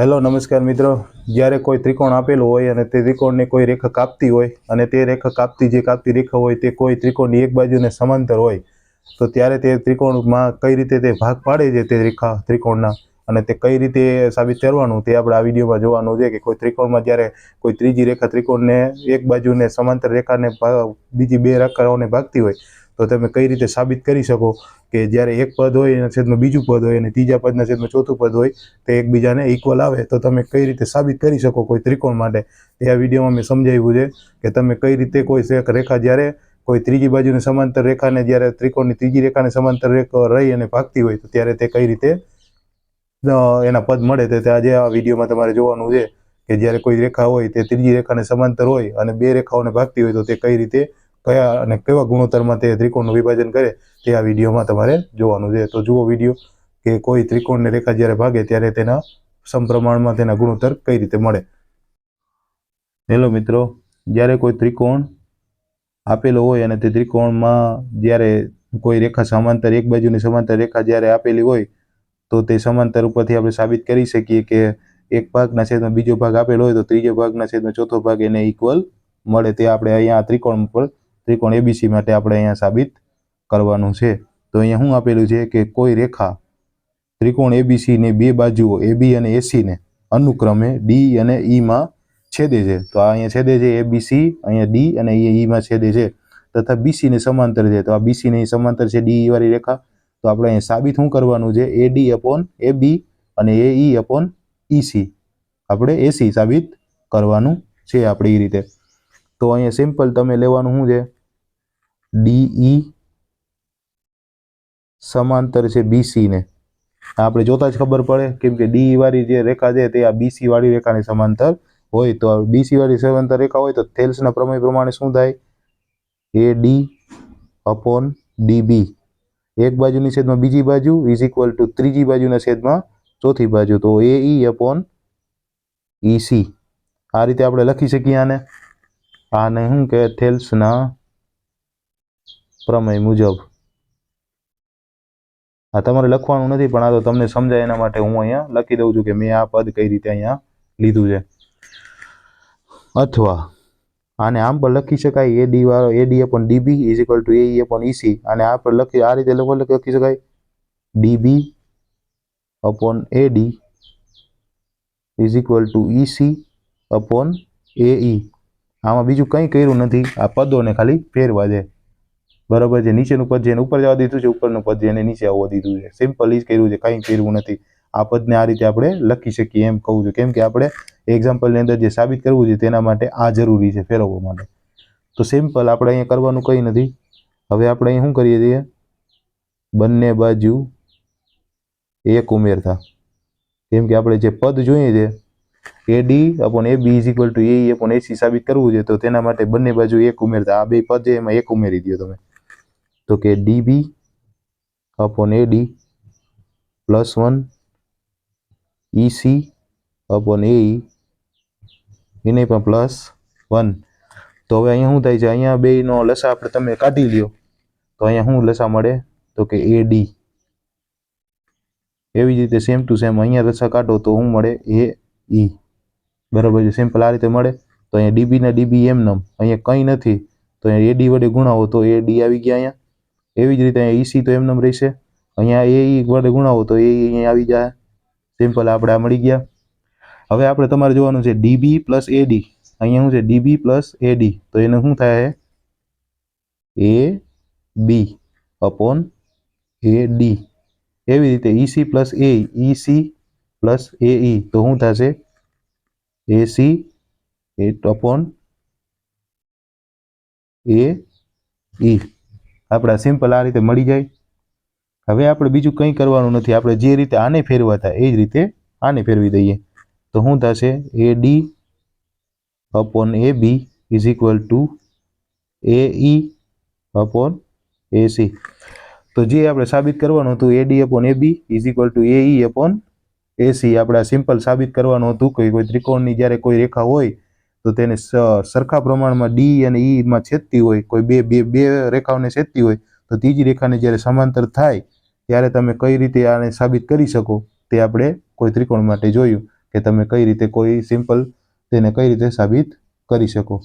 Hello, નમસ્કાર મિત્રો. જ્યારે કોઈ ત્રિકોણ આપેલું હોય અને તે ત્રિકોણને કોઈ રેખા કાપતી હોય અને તે રેખા કાપતી જે કાપતી રેખા હોય તે કોઈ ત્રિકોણની એક બાજુને સમાંતર હોય, તો ત્યારે તે ત્રિકોણમાં કઈ રીતે તે ભાગ પાડે છે તે રેખા ત્રિકોણના અને તે કઈ રીતે સાબિત કરવાનું તે આપણે આ વિડીયોમાં જોવાનું છે કે કોઈ ત્રિકોણમાં જ્યારે કોઈ ત્રીજી રેખા ત્રિકોણને એક બાજુને સમાંતર રેખાને બીજી બે રેખાઓને ભાગતી હોય તો તમે કઈ રીતે સાબિત કરી શકો કે જ્યારે એક પદ હોય એના છેદમાં બીજું પદ હોય અને ત્રીજા પદના છેદમાં ચોથું પદ હોય, તે એકબીજાને ઇક્વલ આવે, તો તમે કઈ રીતે સાબિત કરી શકો કોઈ ત્રિકોણ માટે? એ આ વિડીયોમાં મેં સમજાવ્યું છે કે તમે કઈ રીતે કોઈ રેખા જ્યારે કોઈ ત્રીજી બાજુની સમાંતર રેખાને જ્યારે ત્રિકોણની ત્રીજી રેખાને સમાંતર રહી અને ભાગતી હોય, તો ત્યારે તે કઈ રીતે એના પદ મળે? તે આજે આ વિડીયોમાં તમારે જોવાનું છે કે જ્યારે કોઈ રેખા હોય તે ત્રીજી રેખાને સમાંતર હોય અને બે રેખાઓને ભાગતી હોય, તો તે કઈ રીતે કયા અને કેવા ગુણોત્તરમાં તે ત્રિકોણનું વિભાજન કરે તે આ વિડીયોમાં તમારે જોવાનું છે. તો જુઓ વીડિયો કે કોઈ ત્રિકોણની રેખા જ્યારે ભાગે ત્યારે તેના સમપ્રમાણમાં તેના ગુણોત્તર કઈ રીતે મળે. હેલો મિત્રો, જ્યારે કોઈ ત્રિકોણ આપેલો હોય અને તે ત્રિકોણમાં જ્યારે કોઈ રેખા સમાંતર, એક બાજુની સમાંતર રેખા જ્યારે આપેલી હોય, તો તે સમાંતર ઉપરથી આપણે સાબિત કરી શકીએ કે એક ભાગના છેદમાં બીજો ભાગ આપેલો હોય તો ત્રીજો ભાગના છેદમાં ચોથો ભાગ એને ઇક્વલ મળે. તે આપણે અહીંયા ત્રિકોણ પર ત્રિકોણ એબીસી માટે આપણે અહીંયા સાબિત કરવાનું છે. તો અહીંયા શું આપેલું છે કે કોઈ રેખા ત્રિકોણ એબીસીની બે બાજુઓ એબી અને એસીને અનુક્રમે ડી અને ઈમાં છેદે છે. તો આ અહીંયા છેદે છે એબીસી અહીંયા ડી અને ઈમાં છેદે છે. તથા બીસીને સમાંતર છે. તો આ બીસીને સમાંતર છે ડી વાળી રેખા. તો આપણે અહીંયા સાબિત શું કરવાનું છે? એ ડી અપોન એ બી અને એ ઈ અપોન ઈસી આપણે એસી સાબિત કરવાનું છે આપણે એ રીતે. તો અહીંયા સિમ્પલ તમે લેવાનું શું છે? ડીઈ સમાંતર છે બીસીને આપણે જોતા જ ખબર પડે, કેમ કે ડીઈ વાળી જે રેખા છે તે આ બીસી વાળી રેખાની સમાંતર હોય. તો બીસી વાળી સમાંતર રેખા હોય તો થેલ્સના પ્રમેય પ્રમાણે શું થાય? એ ડી અપોન ડીબી એક બાજુની છેદમાં બીજી બાજુ ઇઝ ઇક્વલ ટુ ત્રીજી બાજુના છેદમાં ચોથી બાજુ. તો એ ઈ અપોન ઈસી આ રીતે આપણે લખી શકીએ આને. આને શું કે થેલ્સના પ્રમેય મુજબ. આ તમારે લખવાનું નથી, પણ આ તો તમને સમજાય એના માટે હું અહીંયા લખી દઉં છું કે મેં આ પદ કઈ રીતે અહીંયા લીધું છે. અથવા આને આમ પણ લખી શકાય, એ ડી વાળો, A D upon DB is equal to A E upon EC અને આ પર લખી, આ રીતે લખો લખી શકાય. DB upon A D is equal to EC upon A E આમાં બીજું કંઈ કર્યું નથી. આ પદોને ખાલી ફેરવા છે બરાબર છે? નીચેનું પદ જેને ઉપર જવા દીધું છે, ઉપરનું પદ જેને નીચે આવવા દીધું છે. સિમ્પલ જ કર્યું છે, કંઈ કર્યું નથી. આ પદને આ રીતે આપણે લખી શકીએ એમ કહું છું. કેમ કે આપણે એક્ઝામ્પલની અંદર જે સાબિત કરવું છે તેના માટે આ જરૂરી છે ફેરવવા માટે. તો સિમ્પલ આપણે અહીંયા કરવાનું કંઈ નથી. હવે આપણે અહીં શું કરીએ છીએ? બંને બાજુ એક ઉમેરતા. કેમ કે આપણે જે પદ જોઈએ છે A D upon A B is equal to A upon AC સાબિત કરવું છે, તો તેના માટે બંને બાજુ એક ઉમેરતા. આ બે પદ છે, એમાં એક ઉમેરી દો તમે. તો કે DB upon A D plus one EC upon A એને પણ પ્લસ વન તો હવે અહીંયા શું થાય છે? અહીંયા બેનો લસા આપણે તમે કાઢી લ્યો. તો અહીંયા શું લસા મળે? તો કે એ ડી. એવી રીતે સેમ ટુ સેમ અહીંયા લસા કાઢો તો શું મળે? એ ઈ. બરાબર છે. સિમ્પલ આ રીતે મળે. તો અહીંયા ડીબી ને ડીબી એમ નમ. અહીંયા કંઈ નથી. તો અહીંયા એડી વડે ગુણાવો તો એ ડી આવી ગયા અહીંયા. એવી જ રીતે અહીંયા ઈસી તો એમ નમ રહેશે. અહીંયા એ ઈ વડે ગુણાવો તો એ અહીંયા આવી જાય. સિમ્પલ આપણે આ મળી ગયા. હવે આપણે તમારે જોવાનું છે ડીબી પ્લસ એડી. અહીંયા શું છે? DB plus AD. તો એને શું થાય? એ બી અપોન એ ડી એવી રીતે EC plus A EC plus A E. તો શું થશે? AC at upon A E. આપણે સિમ્પલ આ રીતે મળી જાય. હવે આપણે બીજું કંઈ કરવાનું નથી. આપણે જે રીતે આને ફેરવા હતા, એ જ રીતે આને ફેરવી દઈએ. તો શું થશે? A D upon A B is equal to A E upon A C. તો જે આપણે સાબિત કરવાનું હતું, A D upon A B is equal to A E upon A C આપણે સિમ્પલ સાબિત કરવાનું હતું કે કોઈ ત્રિકોણની જ્યારે કોઈ રેખા હોય તો તેને સરખા પ્રમાણમાં ડી અને ઈમાં છેદતી હોય, કોઈ બે બે બે રેખાઓને છેદતી હોય, તો ત્રીજી રેખાને જ્યારે સમાંતર થાય, ત્યારે તમે કઈ રીતે આને સાબિત કરી શકો તે આપણે કોઈ ત્રિકોણ માટે જોયું કે તમે કઈ રીતે કોઈ સિમ્પલ તેને કઈ રીતે સાબિત કરી શકો.